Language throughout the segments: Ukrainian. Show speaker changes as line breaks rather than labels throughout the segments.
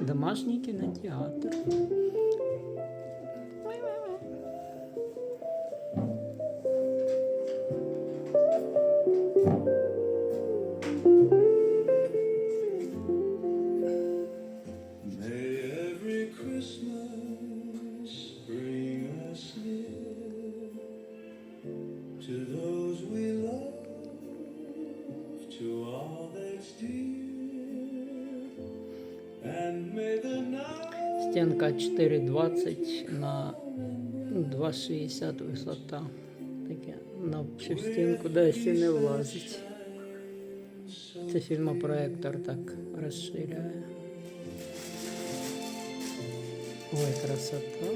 Домашній кінотеатр. Стінка 4,20 на 2,60 висота. Таке на всю стінку досі не влазить. Це фільмопроектор так розширяє. Ой, красота.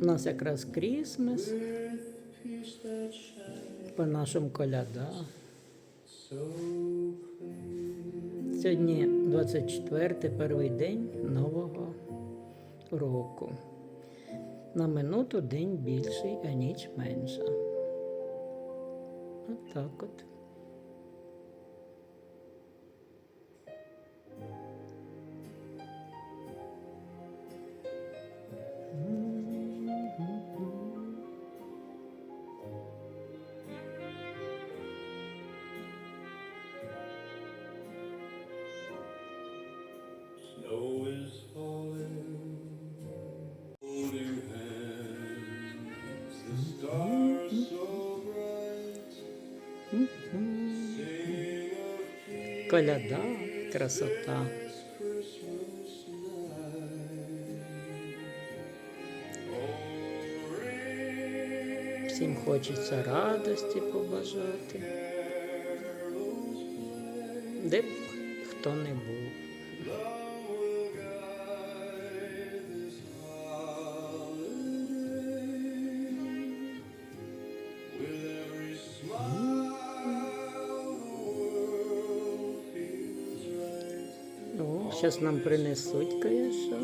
У нас якраз крісмес, по нашим коляда. Сьогодні 24 перший день нового року. На минуту день більший, а ніч менша. От так от.
Snow is falling, holding hands, the stars so bright, sing of peace
Коляда, красота.
Oh,
Всім хочеться радості побажати. Де б хто не був. Зараз нам принесуть кое-що.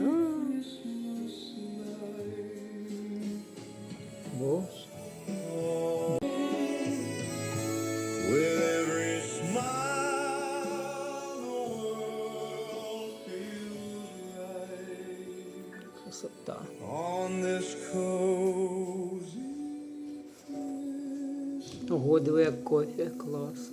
А. Боже. Красота. Ого, диви, як кофе, клас.